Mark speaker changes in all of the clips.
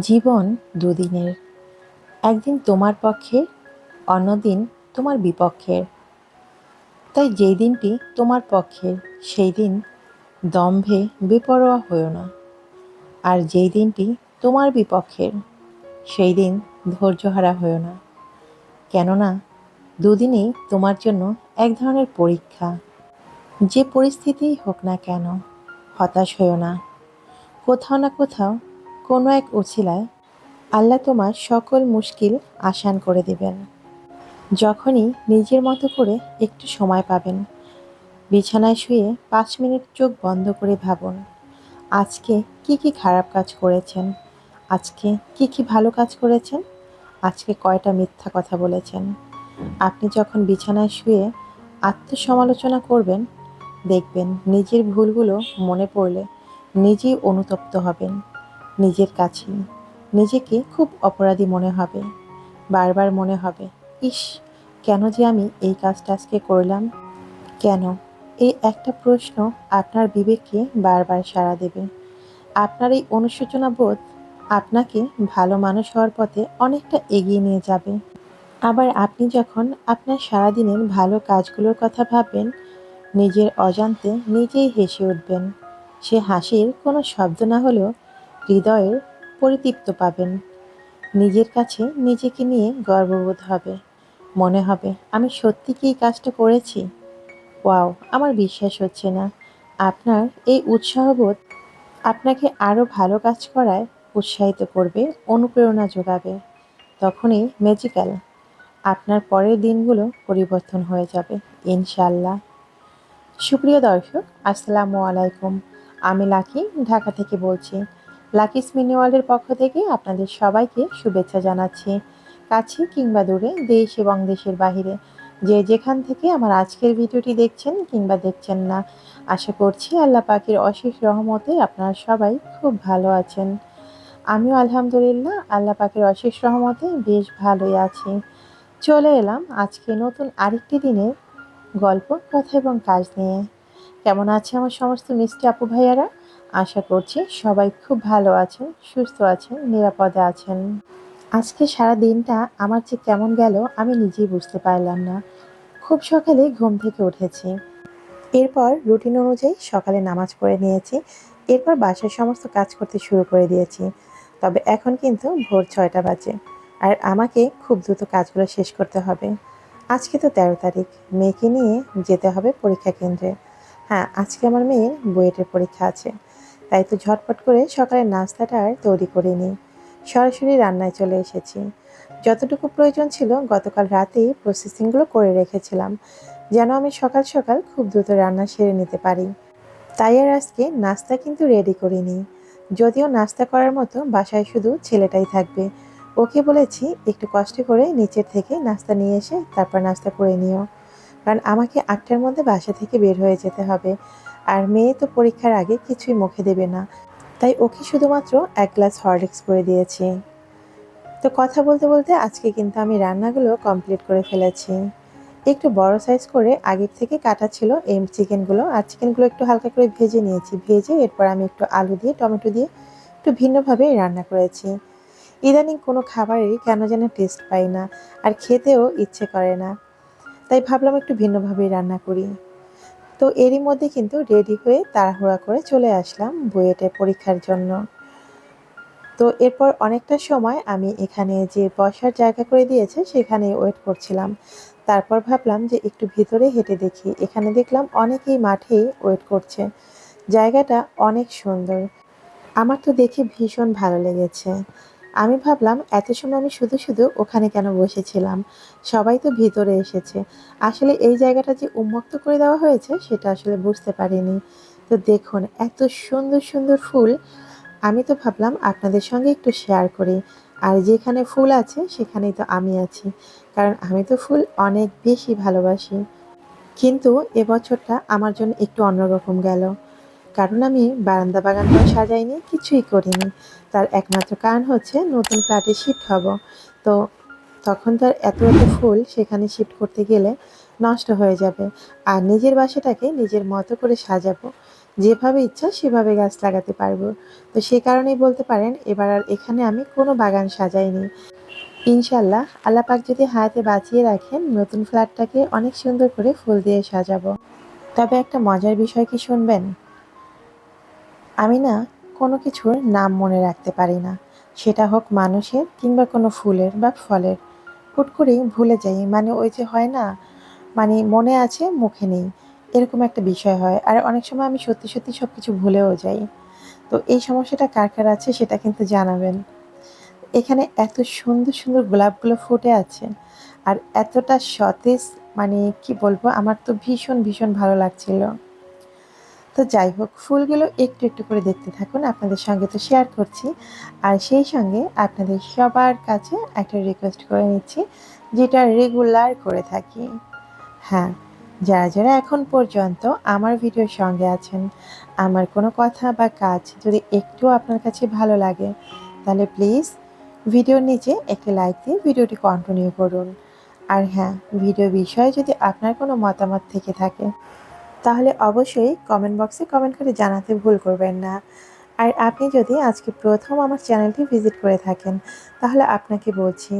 Speaker 1: জীবন দুদিনের। একদিন তোমার পক্ষে, অন্যদিন তোমার বিপক্ষের। তাই যেই দিনটি তোমার পক্ষের সেই দিন দম্ভে বেপরোয়া হয়েও না। আর যেই দিনটি তোমার বিপক্ষের, সেই দিন ধৈর্যহারা হয়েও না। কেননা দুদিনেই তোমার জন্য এক ধরনের পরীক্ষা। যে পরিস্থিতিই হোক না কেন, হতাশ হয়েও না। কোথাও না কোথাও কোনো এক উছিলায় আল্লাহ তোমার সকল মুশকিল আসান করে দেবেন। যখনই নিজের মতো করে একটু সময় পাবেন। বিছানায় শুয়ে পাঁচ মিনিট চোখ বন্ধ করে ভাবুন, আজকে কি কি খারাপ কাজ করেছেন? আজকে কি কি ভালো কাজ করেছেন? আজকে কয়টা মিথ্যা কথা বলেছেন? আপনি যখন বিছানায় শুয়ে আত্মসমালোচনা করবেন, দেখবেন নিজের ভুলগুলো মনে পড়লে নিজেই অনুতপ্ত হবেন। নিজের কাছেই নিজেকে খুব অপরাধী মনে হবে। বারবার মনে হবে, ইস, কেন যে আমি এই কাজটা আজকে করলাম? কেন? এই একটা প্রশ্ন আপনার বিবেককে বারবার সাড়া দেবে। আপনার এই অনুশোচনা বোধ আপনাকে ভালো মানুষ হওয়ার পথে অনেকটা এগিয়ে নিয়ে যাবে। আবার আপনি যখন আপনার সারাদিনের ভালো কাজগুলোর কথা ভাববেন, নিজের অজান্তে নিজেই হেসে উঠবেন। সে হাসির কোনো শব্দ না হলেও হৃদয়ের পরিতৃপ্ত পাবেন। নিজের কাছে নিজেকে নিয়ে গর্ববোধ হবে। মনে হবে, আমি সত্যি কি এই কাজটা করেছি? ওয়াও, আমার বিশ্বাস হচ্ছে না। আপনার এই উৎসাহবোধ আপনাকে আরও ভালো কাজ করায় উৎসাহিত করবে, অনুপ্রেরণা যোগাবে। তখনই ম্যাজিক্যাল আপনার পরের দিনগুলো পরিবর্তন হয়ে যাবে ইনশাল্লাহ সুপ্রিয় দর্শক, আসসালামু আলাইকুম। আমি লাকি, ঢাকা থেকে বলছি। লাকি স্মিনি ওয়ার্ল্ডের পক্ষ থেকে আপনাদের সবাইকে শুভেচ্ছা জানাচ্ছি। কাছে কিংবা দূরে, দেশ এবং দেশের বাহিরে। যে যেখান থেকে আমার আজকের ভিডিওটি দেখছেন কিংবা দেখছেন না, আশা করছি আল্লাহ পাখির অশেষ রহমতে আপনারা সবাই খুব ভালো আছেন। আমিও আলহামদুলিল্লাহ আল্লাহ পাখির অশেষ রহমতে বেশ ভালোই আছি। চলে এলাম আজকে নতুন আরেকটি দিনের গল্প, কথা এবং কাজ নিয়ে। কেমন আছে আমার সমস্ত মিষ্টি আপু ভাইয়ারা? আশা করছি সবাই খুব ভালো আছেন, সুস্থ আছেন, নিরাপদে আছেন। আজকে সারা দিনটা আমার যে কেমন গেল আমি নিজেই বুঝতে পারলাম না। খুব সকালে ঘুম থেকে উঠেছি। এরপর রুটিন অনুযায়ী সকালে নামাজ পড়ে নিয়েছি। এরপর বাসার সমস্ত কাজ করতে শুরু করে দিয়েছি। তবে এখন কিন্তু ভোর ছয়টা বাজে। আর আমাকে খুব দ্রুত কাজগুলো শেষ করতে হবে। আজকে তো তেরো তারিখ। মেয়েকে নিয়ে যেতে হবে পরীক্ষা কেন্দ্রে। হ্যাঁ আজকে আমার মেয়ের বুয়েটের পরীক্ষা আছে। তাই তো ঝটপট করে সকালের নাস্তাটা আর তৈরি করে নিই। সরাসরি রান্নায় চলে এসেছি। যতটুকু প্রয়োজন ছিল গতকাল রাতেই প্রসেসিংগুলো করে রেখেছিলাম, যেন আমি সকাল সকাল খুব দ্রুত রান্না সেরে নিতে পারি। তাই আর আজকে নাস্তা কিন্তু রেডি করিনি। যদিও নাস্তা করার মতো বাসায় শুধু ছেলেটাই থাকবে, ওকে বলেছি একটু কষ্ট করে নিচের থেকে নাস্তা নিয়ে এসে তারপর নাস্তা করে নিও। কারণ আমাকে আটটার মধ্যে বাসা থেকে বের হয়ে যেতে হবে। আর মেয়ে তো পরীক্ষার আগে কিছুই মুখে দেবে না। তাই ওকে শুধুমাত্র এক গ্লাস হরলিক্স করে দিয়েছি। তো কথা বলতে বলতে আজকে কিন্তু আমি রান্নাগুলো কমপ্লিট করে ফেলেছি। একটু বড় সাইজ করে আগের থেকে কাটা ছিল এই চিকেনগুলো। আর চিকেনগুলো একটু হালকা করে ভেজে নিয়েছি। ভেজে এরপর আমি একটু আলু দিয়ে, টমেটো দিয়ে একটু ভিন্নভাবে রান্না করেছি। ইদানিং কোনো খাবারেরই কেন যেন টেস্ট পাই না। আর খেতেও ইচ্ছে করে না। তাই ভাবলাম একটু ভিন্নভাবেই রান্না করি। তো এরই মধ্যে কিন্তু রেডি হয়ে তাড়াহুড়া করে চলে আসলাম বুয়েটের পরীক্ষার জন্য। তো এরপর অনেকটা সময় আমি এখানে যে বসার জায়গা করে দিয়েছে সেখানে ওয়েট করছিলাম। তারপর ভাবলাম যে একটু ভিতরে হেঁটে দেখি। এখানে দেখলাম অনেকেই মাঠেই ওয়েট করছে। জায়গাটা অনেক সুন্দর। আমার তো দেখে ভীষণ ভালো লেগেছে। আমি ভাবলাম, এত সময় আমি শুধু শুধু ওখানে কেন বসেছিলাম? সবাই তো ভিতরে এসেছে। আসলে এই জায়গাটা যে উন্মুক্ত করে দেওয়া হয়েছে, সেটা আসলে বুঝতে পারিনি। তো দেখুন, এত সুন্দর সুন্দর ফুল। আমি তো ভাবলাম, আপনাদের সঙ্গে একটু শেয়ার করি। আর যেখানে ফুল আছে, সেখানেই তো আমি আছি। কারণ আমি তো ফুল অনেক বেশি ভালোবাসি। কিন্তু এবছরটা আমার জন্য একটু অন্যরকম গেল। কারণ আমি বারান্দা বাগানটা সাজাইনি, কিছুই করিনি। তার একমাত্র কারণ হচ্ছে নতুন ফ্ল্যাটে শিফট হব। তো তখন তার এত এত ফুল সেখানে শিফট করতে গেলে নষ্ট হয়ে যাবে। আর নিজের বাসাটাকে নিজের মতো করে সাজাবো। যেভাবে ইচ্ছা সেভাবে গাছ লাগাতে পারব। তো সে কারণেই বলতে পারেন, এবার আর এখানে আমি কোনো বাগান সাজাইনি। ইনশাল্লাহ আল্লাপাক যদি হাতে বাঁচিয়ে রাখেন, নতুন ফ্ল্যাটটাকে অনেক সুন্দর করে ফুল দিয়ে সাজাবো। তবে একটা মজার বিষয় কি শুনবেন? আমি না কোনো কিছুর নাম মনে রাখতে পারি না। সেটা হোক মানুষের কিংবা কোনো ফুলের বা ফলের। হুট করেই ভুলে যাই মানে ওই যে হয় না মানে মনে আছে, মুখে নেই। এরকম একটা বিষয় হয়। আর অনেক সময় আমি সত্যি সত্যি সব কিছু ভুলেও যাই। তো এই সমস্যাটা কার কার আছে সেটা কিন্তু জানাবেন। এখানে এত সুন্দর সুন্দর গোলাপগুলো ফুটে আছে। আর এতটা সতেজ মানে কি বলব, আমার তো ভীষণ ভীষণ ভালো লাগছিল। তো যাই হোক, ফুলগুলো একটু একটু করে দেখতে থাকুন, আপনাদের সঙ্গে তো শেয়ার করছি। আর সেই সঙ্গে আপনাদের সবার কাছে একটা রিকোয়েস্ট করে নিচ্ছি, যেটা রেগুলার করে থাকি। হ্যাঁ যারা যারা এখন পর্যন্ত আমার ভিডিওর সঙ্গে আছেন, আমার কোনো কথা বা কাজ যদি একটু আপনার কাছে ভালো লাগে, তাহলে প্লিজ ভিডিওর নিচে একটি লাইক দিয়ে ভিডিওটি কন্টিনিউ করুন। আর হ্যাঁ ভিডিও বিষয়ে যদি আপনার কোনো মতামত থেকে থাকে তাহলে অবশ্যই কমেন্ট বক্সে কমেন্ট করে জানাতে ভুল করবেন না। আর আপনি যদি আজকে প্রথম আমার চ্যানেলটি ভিজিট করে থাকেন, তাহলে আপনাকে বলছি,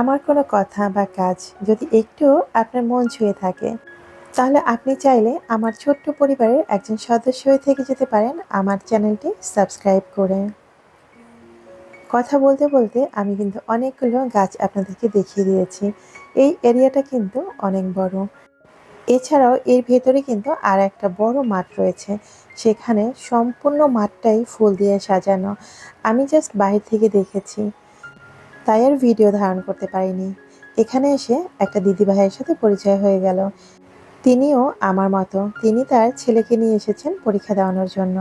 Speaker 1: আমার কোনো কথা বা কাজ যদি একটু আপনার মন ছুঁয়ে থাকে, তাহলে আপনি চাইলে আমার ছোট্ট পরিবারের একজন সদস্য হয়ে থেকে যেতে পারেন আমার চ্যানেলটি সাবস্ক্রাইব করে। কথা বলতে বলতে আমি কিন্তু অনেকগুলো গাছ আপনাদেরকে দেখিয়ে দিয়েছি। এই এরিয়াটা কিন্তু অনেক বড়। এছাড়াও এর ভেতরে কিন্তু আর একটা বড় মাঠ রয়েছে। সেখানে সম্পূর্ণ মাঠটাই ফুল দিয়ে সাজানো। আমি জাস্ট বাহির থেকে দেখেছি। তাই আর ভিডিও ধারণ করতে পারিনি। এখানে এসে একটা দিদি ভাইয়ের সাথে পরিচয় হয়ে গেল। তিনিও আমার মতো। তিনি তার ছেলেকে নিয়ে এসেছেন পরীক্ষা দেওয়ানোর জন্য।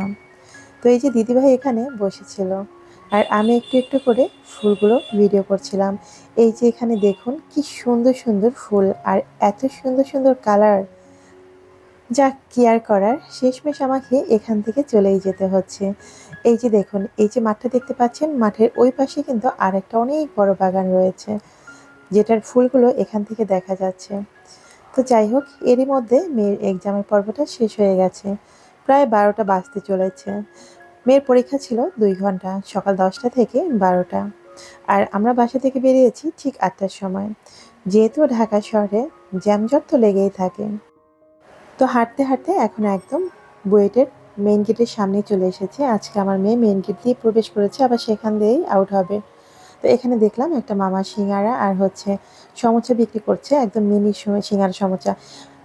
Speaker 1: তো এই যে দিদিভাই এখানে বসেছিল। আর আমি একটু একটু করে ফুলগুলো ভিডিও করছিলাম। এই যে এখানে দেখুন কি সুন্দর সুন্দর ফুল আর এত সুন্দর সুন্দর কালার যা কেয়ার করার? শেষমেশ আমাকে এখান থেকে চলেই যেতে হচ্ছে। এই যে দেখুন, এই যে মাঠটা দেখতে পাচ্ছেন, মাঠের ওই পাশে কিন্তু আর একটা অনেক বড় বাগান রয়েছে, যেটার ফুলগুলো এখান থেকে দেখা যাচ্ছে। তো যাই হোক, এরই মধ্যে মেয়ের এক্সামের পর্বটা শেষ হয়ে গেছে। প্রায় বারোটা বাজতে চলেছে। মেয়ের পরীক্ষা ছিল দুই ঘণ্টা, সকাল দশটা থেকে বারোটা। আর আমরা বাসা থেকে বেরিয়েছি ঠিক আটটার সময়। যেহেতু ঢাকা শহরে জ্যামজট তো লেগেই থাকে। তো হাঁটতে হাঁটতে এখন একদম বুয়েটের মেইন গেটের সামনে চলে এসেছে। আজকে আমার মেয়ে মেন গেট দিয়ে প্রবেশ করেছে, আবার সেখান দিয়েই আউট হবে। তো এখানে দেখলাম একটা মামা সিঙ্গারা আর হচ্ছে সমোচা বিক্রি করছে, একদম মিনি সিঙ্গারা সমোচা।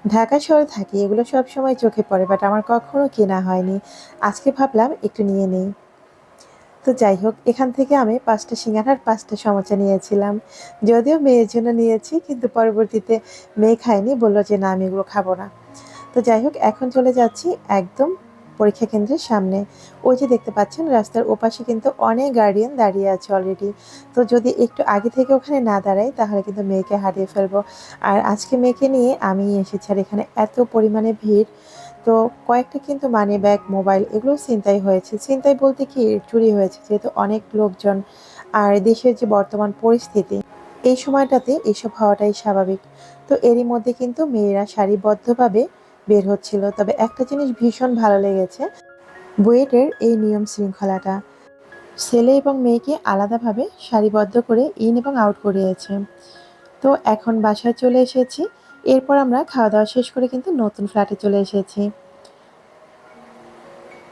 Speaker 1: ঢাকা শহরে থাকি, এগুলো সব সময় চোখে পড়ে বাট আমার কখনো কেনা হয়নি। আজকে ভাবলাম একটু নিয়ে নেই। তো যাই হোক, এখান থেকে আমি পাঁচটা সিঙ্গারার পাঁচটা সমচা নিয়েছিলাম। যদিও মেয়ের জন্য নিয়েছি, কিন্তু পরবর্তীতে মেয়ে খায়নি, বলল যে না, আমি এগুলো খাব না। তো যাই হোক, এখন চলে যাচ্ছি একদম পরীক্ষা কেন্দ্রের সামনে। ওই যে দেখতে পাচ্ছেন, রাস্তার ওপাশে কিন্তু অনেক গার্ডিয়ান দাঁড়িয়ে আছে অলরেডি তো যদি একটু আগে থেকে ওখানে না দাঁড়াই, তাহলে কিন্তু মেয়েকে হারিয়ে ফেলব। আর আজকে মেয়েকে নিয়ে আমি এসেছি, আর এখানে এত পরিমাণে ভিড়। তো কয়েকটা কিন্তু মানি ব্যাগ মোবাইল এগুলো চিন্তাই হয়েছে। চিন্তাই বলতে কি, চুরি হয়েছে, যেহেতু অনেক লোকজন। আর দেশের যে বর্তমান পরিস্থিতি, এই সময়টাতে এইসব হওয়াটাই স্বাভাবিক। তো এরই মধ্যে কিন্তু মেয়েরা সারিবদ্ধভাবে বের হচ্ছিল। তবে একটা জিনিস ভীষণ ভালো লেগেছে, বুয়েটের এই নিয়ম শৃঙ্খলাটা। ছেলে এবং মেয়েকে আলাদাভাবে সারিবদ্ধ করে ইন এবং আউট করিয়েছে। তো এখন বাসায় চলে এসেছি। এরপর আমরা খাওয়া দাওয়া শেষ করে কিন্তু নতুন ফ্ল্যাটে চলে এসেছি।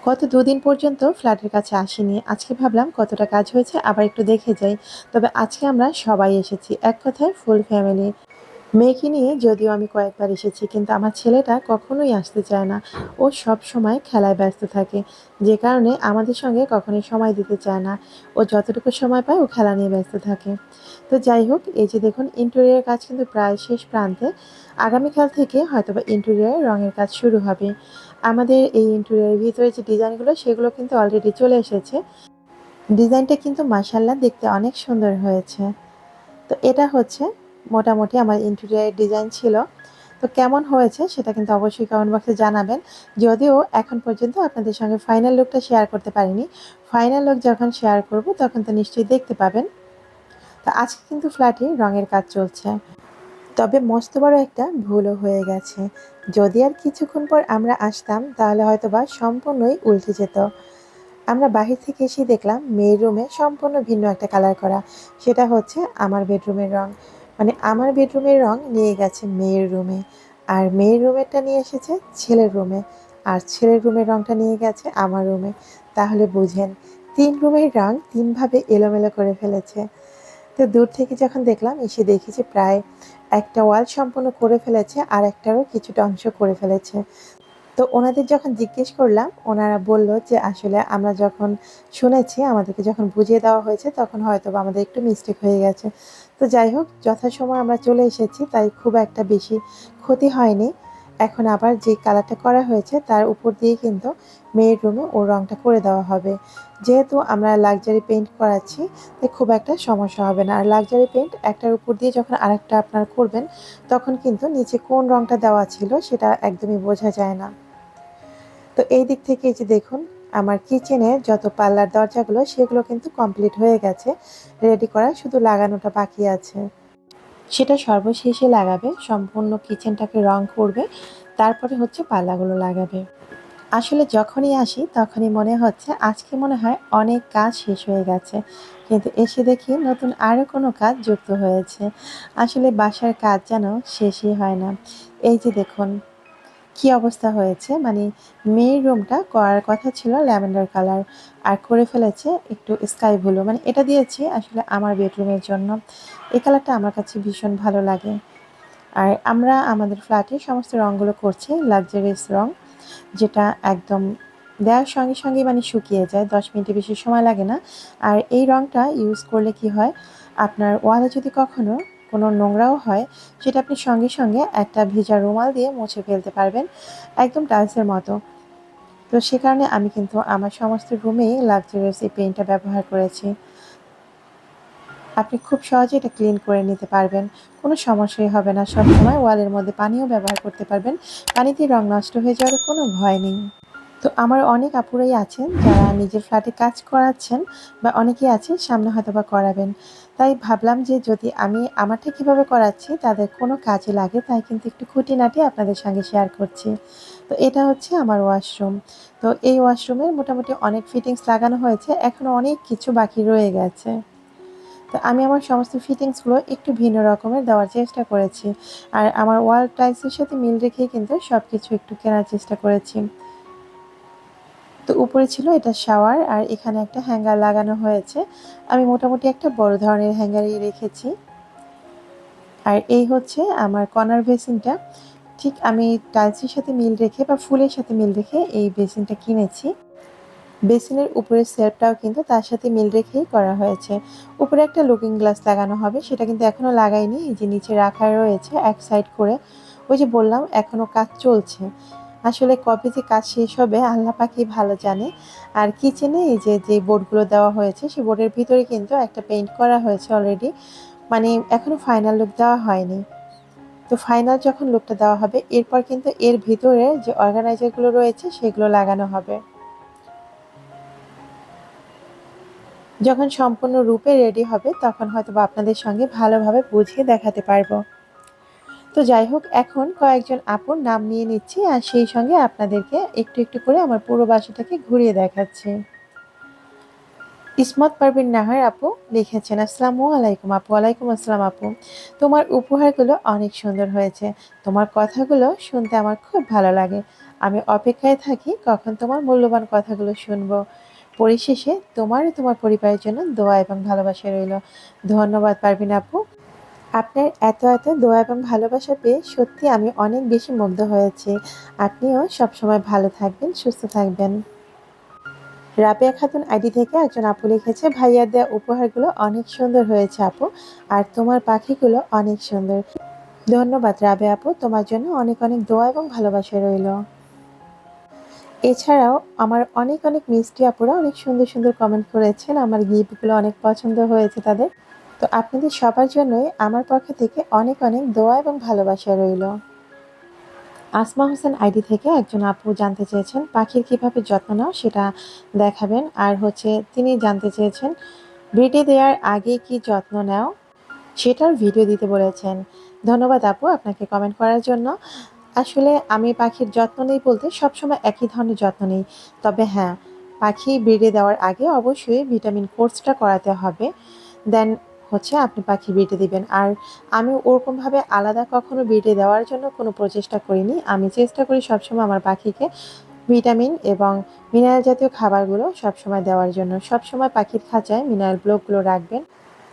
Speaker 1: গত দুদিন পর্যন্ত ফ্ল্যাটের কাছে আসিনি। আজকে ভাবলাম কতটা কাজ হয়েছে, আবার একটু দেখে যাই। তবে আজকে আমরা সবাই এসেছি, এক কথায় ফুল ফ্যামিলি মেয়েকে নিয়ে যদিও আমি কয়েকবার এসেছি, কিন্তু আমার ছেলেটা কখনোই আসতে চায় না। ও সব সময় খেলায় ব্যস্ত থাকে, যে কারণে আমাদের সঙ্গে কখনোই সময় দিতে চায় না। ও যতটুকু সময় পায়, ও খেলা নিয়ে ব্যস্ত থাকে। তো যাই হোক, এই যে দেখুন ইন্টেরিয়ার কাজ কিন্তু প্রায় শেষ প্রান্তে। আগামীকাল থেকে হয়তোবা ইন্টেরিয়ার রঙের কাজ শুরু হবে। আমাদের এই ইন্টেরিয়ারের ভিতরে যে ডিজাইনগুলো, সেগুলো কিন্তু অলরেডি চলে এসেছে। ডিজাইনটা কিন্তু মাসাল্লাহ দেখতে অনেক সুন্দর হয়েছে। তো এটা হচ্ছে মোটামুটি আমার ইন্টেরিয়ার ডিজাইন ছিল। তো কেমন হয়েছে সেটা কিন্তু অবশ্যই কমেন্ট বক্সে জানাবেন। যদিও এখন পর্যন্ত আপনাদের সঙ্গে ফাইনাল লুকটা শেয়ার করতে পারিনি। ফাইনাল লুক যখন শেয়ার করব, তখন তো নিশ্চয়ই দেখতে পাবেন। তো আজকে কিন্তু ফ্ল্যাটে রঙের কাজ চলছে। তবে মস্ত বড় একটা ভুলও হয়ে গেছে। যদি আর কিছুক্ষণ পর আমরা আসতাম, তাহলে হয়তো বা সম্পূর্ণই উল্টে যেত। আমরা বাহির থেকে এসে দেখলাম, মেয়ের রুমে সম্পূর্ণ ভিন্ন একটা কালার করা। সেটা হচ্ছে আমার বেডরুমের রং। মানে আমার বেডরুমের রং নিয়ে গেছে মেয়ের রুমে আর মেয়ের রুমেরটা নিয়ে এসেছে ছেলের রুমে আর ছেলের রুমের রংটা নিয়ে গেছে আমার রুমে তাহলে বুঝেন, তিন রুমের রং তিনভাবে এলোমেলো করে ফেলেছে। তো দূর থেকে যখন দেখলাম, এসে দেখি যে প্রায় একটা ওয়াল সম্পূর্ণ করে ফেলেছে আর একটারও কিছুটা অংশ করে ফেলেছে। তো ওনাদের যখন জিজ্ঞেস করলাম, ওনারা বলল যে আসলে আমরা যখন শুনেছি, আমাদেরকে যখন বুঝিয়ে দেওয়া হয়েছে, তখন হয়তো আমাদের একটু মিস্টেক হয়ে গেছে। তো যাই হোক যথাসময় আমরা চলে এসেছি, তাই খুব একটা বেশি ক্ষতি হয়নি। এখন আবার যে কালারটা করা হয়েছে, তার উপর দিয়ে কিন্তু মেয়ের রুমে ওর রঙটা করে দেওয়া হবে। যেহেতু আমরা লাক্সারি পেইন্ট করাচ্ছি, তাই খুব একটা সমস্যা হবে না। আর লাক্সারি পেইন্ট একটার উপর দিয়ে যখন আরেকটা আপনার করবেন, তখন কিন্তু নিচে কোন রঙটা দেওয়া ছিল, সেটা একদমই বোঝা যায় না। তো এই দিক থেকে যে দেখুন আমার কিচেনের যত পাল্লার দরজাগুলো, সেগুলো কিন্তু কমপ্লিট হয়ে গেছে। রেডি করা শুধু লাগানোটা বাকি আছে। সেটা সর্বশেষে লাগাবে, সম্পূর্ণ কিচেনটাকে রং করবে, তারপরে হচ্ছে পাল্লাগুলো লাগাবে। আসলে যখনই আসি, তখনই মনে হচ্ছে আজকে মনে হয় অনেক কাজ শেষ হয়ে গেছে। কিন্তু এসে দেখি নতুন আরও কোনো কাজ যুক্ত হয়েছে। আসলে বাসার কাজ যেন শেষই হয় না। এই যে দেখুন কি অবস্থা হয়েছে? মানে মেয়ের রুমটা করার কথা ছিল ল্যাভেন্ডার কালার, আর করে ফেলেছে একটু স্কাই ব্লু মানে এটা দিয়েছি আসলে আমার বেডরুমের জন্য। এই কালারটা আমার কাছে ভীষণ ভালো লাগে। আর আমরা আমাদের ফ্ল্যাটে সমস্ত রঙগুলো করছি লাক্সারিয়াস রং, যেটা একদম দেওয়ার সঙ্গে সঙ্গে মানে শুকিয়ে যায়, দশ মিনিটে বেশি সময় লাগে না। আর এই রঙটা ইউজ করলে কি হয়, আপনার ওয়ালে যদি কখনো কোনো নোংরাও হয়, সেটা আপনি সঙ্গে সঙ্গে একটা ভেজা রুমাল দিয়ে মুছে ফেলতে পারবেন, একদম টাইলসের মতো। তো সে কারণে আমি কিন্তু আমার সমস্ত রুমেই লাক্সারিয়াস এই পেনটা ব্যবহার করেছি। আপনি খুব সহজে এটা ক্লিন করে নিতে পারবেন, কোনো সমস্যাই হবে না। সবসময় ওয়ালের মধ্যে পানিও ব্যবহার করতে পারবেন, পানিতে রং নষ্ট হয়ে যাওয়ার কোনো ভয় নেই। তো আমার অনেক আপুরাই আছেন যারা নিজের ফ্ল্যাটে কাজ করাচ্ছেন বা অনেকেই আছেন সামনে হয়তো বা করাবেন। তাই ভাবলাম যে যদি আমি আমারটা কীভাবে করাচ্ছি, তাদের কোনো কাজে লাগে তাই কিন্তু একটু খুঁটিনাটি আপনাদের সঙ্গে শেয়ার করছি। তো এটা হচ্ছে আমার ওয়াশরুম তো এই ওয়াশরুমের মোটামুটি অনেক ফিটিংস লাগানো হয়েছে এখনও অনেক কিছু বাকি রয়ে গেছে। তো আমি আমার সমস্ত ফিটিংসগুলো একটু ভিন্ন রকমের দেওয়ার চেষ্টা করেছি। আর আমার ওয়াল টাইলসের সাথে মিল রেখেই কিন্তু সব কিছু একটু কেনার চেষ্টা করেছি। তো উপরে ছিল এটা শাওয়ার আর এখানে একটা হ্যাঙ্গার লাগানো হয়েছে। আমি মোটামুটি একটা বড় ধরনের হ্যাঙ্গারই রেখেছি। আর এই হচ্ছে আমার কর্নার বেসিনটা। ঠিক আমি টাইলসের সাথে মিল রেখে বা ফুলের সাথে মিল রেখে এই বেসিনটা কিনেছি। বেসিনের উপরের সেলফটাও কিন্তু তার সাথে মিল রেখেই করা হয়েছে। উপরে একটা লুকিং গ্লাস লাগানো হবে, সেটা কিন্তু এখনও লাগাইনি। এই যে নিচে রাখা রয়েছে এক সাইড করে। ওই যে বললাম এখনও কাজ চলছে। আসলে কবে যে কাজ শেষ হবে আল্লাহ পাখি ভালো জানে। আর কিচেনে এই যে যে বোর্ডগুলো দেওয়া হয়েছে সেই বোর্ডের ভিতরে কিন্তু একটা পেইন্ট করা হয়েছে অলরেডি মানে এখনও ফাইনাল লুক দেওয়া হয়নি। তো ফাইনাল যখন লুকটা দেওয়া হবে, এরপর কিন্তু এর ভিতরে যে অর্গানাইজারগুলো রয়েছে, সেগুলো লাগানো হবে। যখন সম্পূর্ণ রূপে রেডি হবে, তখন হয়তো আপনাদের সঙ্গে ভালোভাবে বুঝিয়ে দেখাতে পারব। তো যাই হোক, এখন কয়েকজন আপুর নাম নিয়ে নিচ্ছি আর সেই সঙ্গে আপনাদেরকে একটু একটু করে আমার পুরো বাসাটাকে ঘুরিয়ে দেখাচ্ছি। ইসমত পারবিন নাহার আপু লিখেছেন, আসসালামু আলাইকুম আপু আলাইকুম আসসালাম আপু। তোমার উপহারগুলো অনেক সুন্দর হয়েছে। তোমার কথাগুলো শুনতে আমার খুব ভালো লাগে। আমি অপেক্ষায় থাকি কখন তোমার মূল্যবান কথাগুলো শুনব। পরিশেষে তোমার তোমার পরিবারের জন্য দোয়া এবং ভালোবাসা রইল। ধন্যবাদ পারবিন আপু। আপনার এত এত দোয়া এবং ভালোবাসা পেয়ে সত্যি আমি অনেক বেশি মুগ্ধ হয়েছি। আপনিও সবসময় ভালো থাকবেন, সুস্থ থাকবেন। রাবেয়া খাতুন আইডি থেকে একজন আপু লিখেছে, ভাইয়ার দেওয়া উপহারগুলো অনেক সুন্দর হয়েছে আপু, আর তোমার পাখিগুলো অনেক সুন্দর। ধন্যবাদ রাবে আপু, তোমার জন্য অনেক অনেক দোয়া এবং ভালোবাসা রইল। এছাড়াও আমার অনেক অনেক মিষ্টি আপুরা অনেক সুন্দর সুন্দর কমেন্ট করেছেন, আমার গিফটগুলো অনেক পছন্দ হয়েছে তাদের। তো আপনাদের সবার জন্যই আমার পক্ষ থেকে অনেক অনেক দোয়া এবং ভালোবাসা রইল। আসমা হোসেন আইডি থেকে একজন আপু জানতে চেয়েছেন, পাখির কীভাবে যত্ন নাও সেটা দেখাবেন। আর হচ্ছে, তিনি জানতে চেয়েছেন ব্রিডে দেওয়ার আগে কি যত্ন নাও সেটার ভিডিও দিতে বলেছেন। ধন্যবাদ আপু আপনাকে কমেন্ট করার জন্য। আসলে আমি পাখির যত্ন নেই বলতে সবসময় একই ধরনের যত্ন নেই। তবে হ্যাঁ পাখি বেড়ে দেওয়ার আগে অবশ্যই ভিটামিন কোর্সটা করাতে হবে। দেন হচ্ছে আপনি পাখি বেটে দিবেন। আর আমি ওরকমভাবে আলাদা কখনো বেটে দেওয়ার জন্য কোনো প্রচেষ্টা করিনি। আমি চেষ্টা করি সবসময় আমার পাখিকে ভিটামিন এবং মিনারেল জাতীয় খাবারগুলো সবসময় দেওয়ার জন্য। সবসময় পাখির খাঁচায় মিনারেল ব্লকগুলো রাখবেন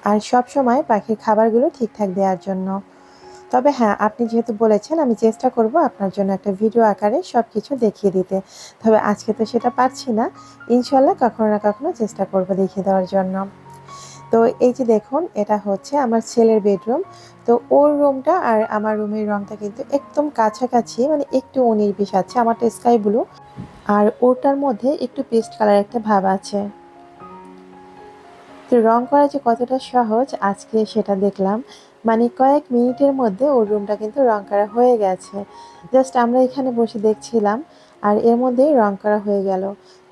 Speaker 1: আর সবসময় পাখির খাবারগুলো ঠিকঠাক দেওয়ার জন্য। তবে হ্যাঁ আপনি যেহেতু বলেছেন, আমি চেষ্টা করব আপনার জন্য একটা ভিডিও আকারে সব কিছু দেখিয়ে দিতে। তবে আজকে তো সেটা পারছি না। ইনশাল্লাহ কখনো না কখনো চেষ্টা করব দেখিয়ে দেওয়ার জন্য। তো এই যে দেখুন, এটা হচ্ছে আমার ছেলের বেডরুম। তো ওর রুমটা আর আমার রুমের রংটা কিন্তু একদম কাছাকাছি মানে একটু উনিশ আছে, আমারটা স্কাই ব্লু আর ওটার মধ্যে একটু পেস্ট কালার একটা ভাব আছে। তো রং করা যে কতটা সহজ, আজকে সেটা দেখলাম। মানে কয়েক মিনিটের মধ্যে ওর রুমটা কিন্তু রং করা হয়ে গেছে। জাস্ট আমরা এখানে বসে দেখছিলাম আর এর মধ্যেই রং করা হয়ে গেল।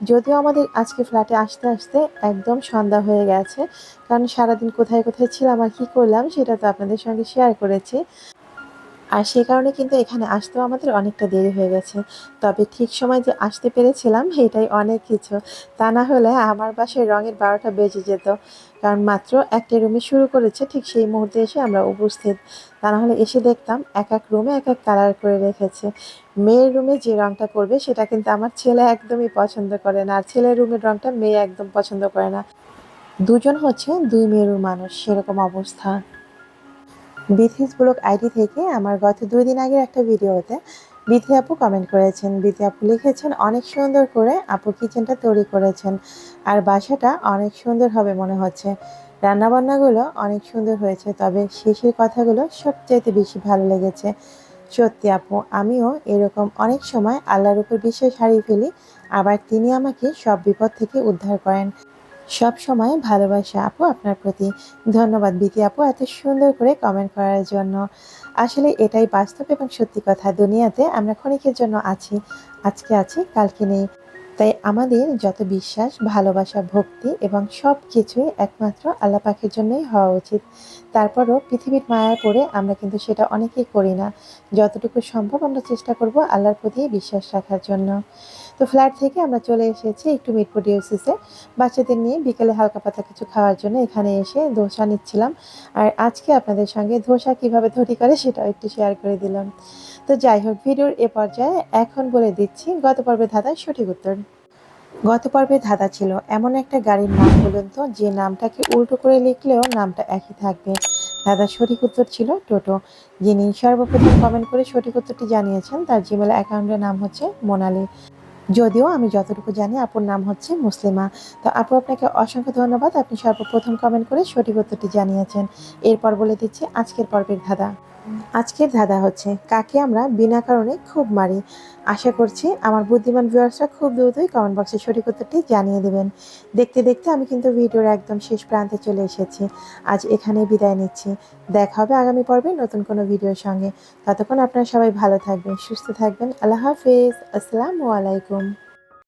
Speaker 1: যদিও আমাদের আজকে ফ্ল্যাটে আসতে আসতে একদম সন্ধ্যা হয়ে গেছে, কারণ সারাদিন কোথায় কোথায় ছিলাম আর কী করলাম সেটা তো আপনাদের সঙ্গে শেয়ার করেছি। আর সে কারণে কিন্তু এখানে আসতেও আমাদের অনেকটা দেরি হয়ে গেছে। তবে ঠিক সময় যে আসতে পেরেছিলাম, এটাই অনেক কিছু। তা না হলে আমার বাসায় রঙের বারোটা বেজে যেত। কারণ মাত্র একটা রুমে শুরু করেছে, ঠিক সেই মুহূর্তে এসে আমরা উপস্থিত। তা না হলে এসে দেখতাম এক এক রুমে এক এক কালার করে রেখেছে। মেয়ের রুমে যে রঙটা করবে, সেটা কিন্তু আমার ছেলে একদমই পছন্দ করে না। আর ছেলের রুমের রঙটা মেয়ে একদম পছন্দ করে না। দুজন হচ্ছে দুই মেয়ের মানুষ, সেরকম অবস্থা। বিথিস ব্লগ আইডি থেকে আমার গত দুই দিন আগের একটা ভিডিওতে বিথি আপু কমেন্ট করেছেন। বিথি আপু লিখেছেন, অনেক সুন্দর করে আপু কিচেনটা তৈরি করেছেন আর বাসাটা অনেক সুন্দর হবে মনে হচ্ছে। রান্নাবান্নাগুলো অনেক সুন্দর হয়েছে, তবে শেষের কথাগুলো সবচাইতে বেশি ভালো লেগেছে। সত্যি আপু, আমিও এরকম অনেক সময় আল্লাহর উপর বিশ্বাস হারিয়ে ফেলি, আবার তিনি আমাকে সব বিপদ থেকে উদ্ধার করেন। সব সময় ভালোবাসা আপু আপনার প্রতি। ধন্যবাদ বিতি আপু এত সুন্দর করে কমেন্ট করার জন্য। আসলে এটাই বাস্তব এবং সত্যি কথা। দুনিয়াতে আমরা ক্ষণিকের জন্য আছি, আজকে আছি, কালকে নেই। তাই আমাদের যত বিশ্বাস, ভালোবাসা, ভক্তি এবং সব কিছুই একমাত্র আল্লাহ পাখির জন্যই হওয়া উচিত। তারপরও পৃথিবীর মায়ায় পড়ে আমরা কিন্তু সেটা অনেকেই করি না। যতটুকু সম্ভব আমরা চেষ্টা করব আল্লাহর প্রতি বিশ্বাস রাখার জন্য। তো ফ্ল্যাট থেকে আমরা চলে এসেছি একটু মিটপুর ডিওসিসে বাচ্চাদের নিয়ে বিকেলে হালকা পাতা কিছু খাওয়ার জন্য এখানে এসে ধোসা নিচ্ছিলাম। আর আজকে আপনাদের সঙ্গে ধোসা কীভাবে তৈরি করে সেটাও একটু শেয়ার করে দিলাম। তো যাই হোক, ভিডিওর এ পর্যায়ে এখন বলে দিচ্ছি, গত পর্বে ধাঁধার সঠিক উত্তর। গত পর্বে ধাঁধা ছিল, এমন একটা গাড়ির নাম বলুন তো, যে নামটাকে উল্টো করে লিখলেও নামটা একই থাকবে। দাদার সঠিক উত্তর ছিল টোটো। যিনি সর্বপ্রথম কমেন্ট করে সঠিক উত্তরটি জানিয়েছেন, তার জিমেল অ্যাকাউন্টের নাম হচ্ছে মোনালি। যদিও আমি যতটুকু জানি আপুর নাম হচ্ছে মুসলিমা। তো আপু আপনাকে অসংখ্য ধন্যবাদ। আপনি সর্বপ্রথম কমেন্ট করে সঠিক উত্তরটি জানিয়েছেন। এরপর বলে দিচ্ছি আজকের পর্বের ধাঁধা। আজকের ধাঁধা হচ্ছে। কাকে আমরা বিনা কারণে খুব মারি। আশা করছি আমার বুদ্ধিমান ভিউয়ার্সরা খুব দ্রুতই কমেন্ট বক্সে সঠিক উত্তরটি জানিয়ে দেবেন। দেখতে দেখতে আমি কিন্তু ভিডিওর একদম শেষ প্রান্তে চলে এসেছি। আজ এখানেই বিদায় নিচ্ছি। দেখা হবে আগামী পর্বে নতুন কোনো ভিডিওর সঙ্গে। ততক্ষণ আপনারা সবাই ভালো থাকবেন, সুস্থ থাকবেন। আল্লাহ হাফেজ। আসসালামু আলাইকুম।